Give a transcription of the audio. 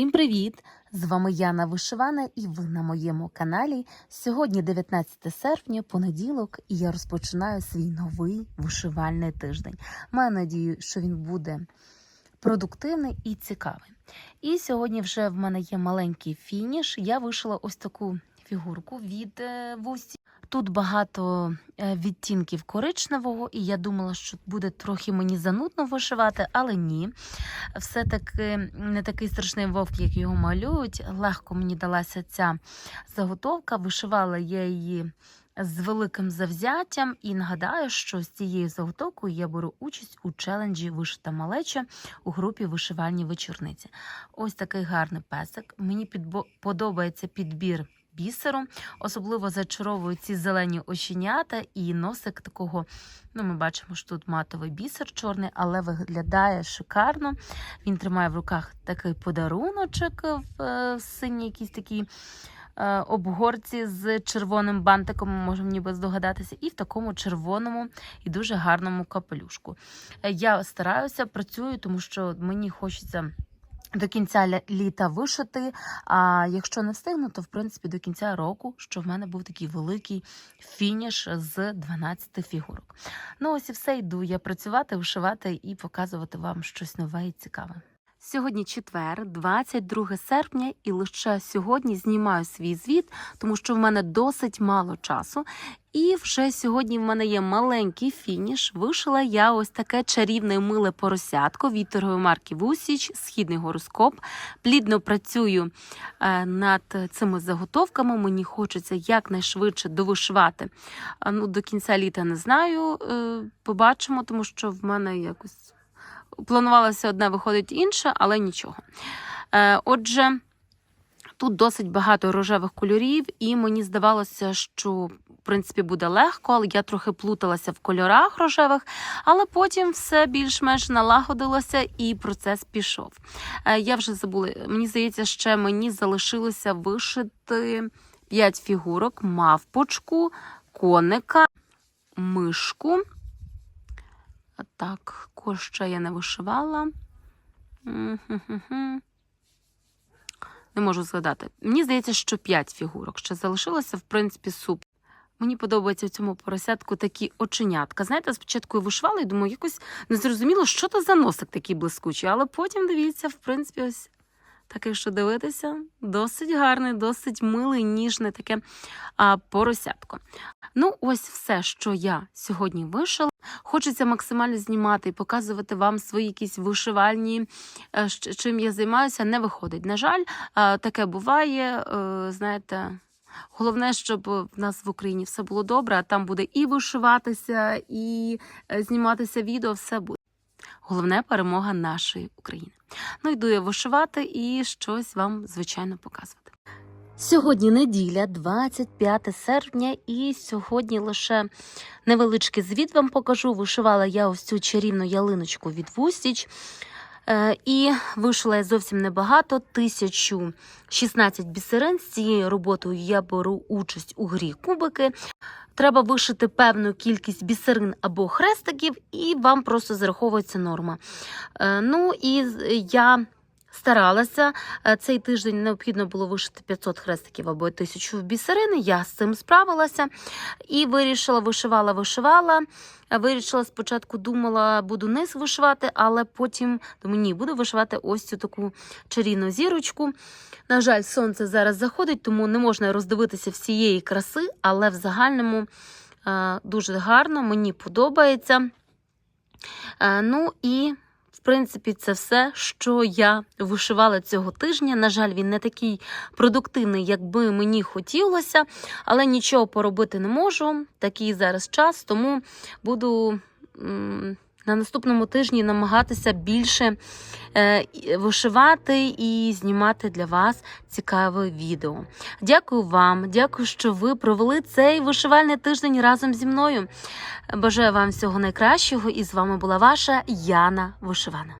Всім привіт! З вами Яна Вишивана і ви на моєму каналі. Сьогодні 19 серпня, понеділок, і я розпочинаю свій новий вишивальний тиждень. Маю надію, що він буде продуктивний і цікавий. І сьогодні вже в мене є маленький фініш. Я вишила ось таку фігурку від е, вусі. Тут багато е, відтінків коричневого, і я думала, що буде трохи мені занудно вишивати, але ні. Все-таки не такий страшний вовк, як його малюють. Легко мені далася ця заготовка. Вишивала я її з великим завзяттям і нагадаю, що з цією заготовкою я беру участь у челенджі Вишита малеча у групі вишивальні вечорниці. Ось такий гарний песик. Мені підбо- подобається підбір бісеру. Особливо зачаровують ці зелені оченята і носик такого. Ну, ми бачимо, що тут матовий бісер чорний, але виглядає шикарно. Він тримає в руках такий подаруночок в е, синій якійсь такій е, обгорці з червоним бантиком, можемо ніби здогадатися, і в такому червоному і дуже гарному капелюшку. Е, Я стараюся, працюю, тому що мені хочеться. До кінця літа вишити. А якщо не встигну, то в принципі до кінця року, що в мене був такий великий фініш з 12 фігурок. Ну ось і все йду я працювати, вишивати і показувати вам щось нове і цікаве. Сьогодні четвер, 22 серпня, і лише сьогодні знімаю свій звіт, тому що в мене досить мало часу. І вже сьогодні в мене є маленький фініш. Вишила я ось таке чарівне миле поросятко від торгової марки Вусіч, східний гороскоп. Плідно працюю е, над цими заготовками. Мені хочеться якнайшвидше довишивати. Ну, до кінця літа не знаю. е, Побачимо, тому що в мене якось планувалося одне, виходить інше, але нічого. Е, Отже. Тут досить багато рожевих кольорів, і мені здавалося, що в принципі буде легко, але я трохи плуталася в кольорах рожевих, але потім все більш-менш налагодилося і процес пішов. Е, Я вже забула, мені здається, ще мені залишилося вишити 5 фігурок: мавпочку, коника, мишку. Так, коща я не вишивала. Не можу згадати. Мені здається, що 5 фігурок ще залишилося, в принципі, суп. Мені подобається в цьому поросятку такі оченятка. Знаєте, спочатку я вишивала і думаю, якось не зрозуміло, що то за носик такий блискучий. Але потім дивіться, в принципі, ось так, якщо дивитися, досить гарне, досить миле, ніжне таке а, поросятко. Ну, ось все, що я сьогодні вишила. Хочеться максимально знімати і показувати вам свої якісь вишивальні, е, чим я займаюся, не виходить. На жаль, таке буває. е, Знаєте, головне, щоб в нас в Україні все було добре, а там буде і вишиватися, і е, зніматися відео, все буде. Головне перемога нашої України. Ну, йду я вишивати і щось вам, звичайно, показувати. Сьогодні неділя, 25 серпня, і сьогодні лише невеличкий звіт вам покажу. Вишивала я ось цю чарівну ялиночку від Вустіч. Е, І вишила я зовсім небагато, 1016 бісерин. З цією роботою я беру участь у грі кубики. Треба вишити певну кількість бісерин або хрестиків, і вам просто зараховується норма. Е, Ну і я старалася. Е, Цей тиждень необхідно було вишити 500 хрестиків або 1000 бісерини. Я з цим справилася і вирішила, вишивала, вишивала. Вирішила спочатку, думала, буду низ вишивати, але потім думаю, ні, буду вишивати ось цю таку чарівну зірочку. На жаль, сонце зараз заходить, тому не можна роздивитися всієї краси, але в загальному е, дуже гарно, мені подобається. Е, Ну і в принципі, це все, що я вишивала цього тижня. На жаль, він не такий продуктивний, як би мені хотілося, але нічого поробити не можу. Такий зараз час, тому буду на наступному тижні намагатися більше е, вишивати і знімати для вас цікаве відео. Дякую вам, дякую, що ви провели цей вишивальний тиждень разом зі мною. Бажаю вам всього найкращого, і з вами була ваша Яна Вишивана.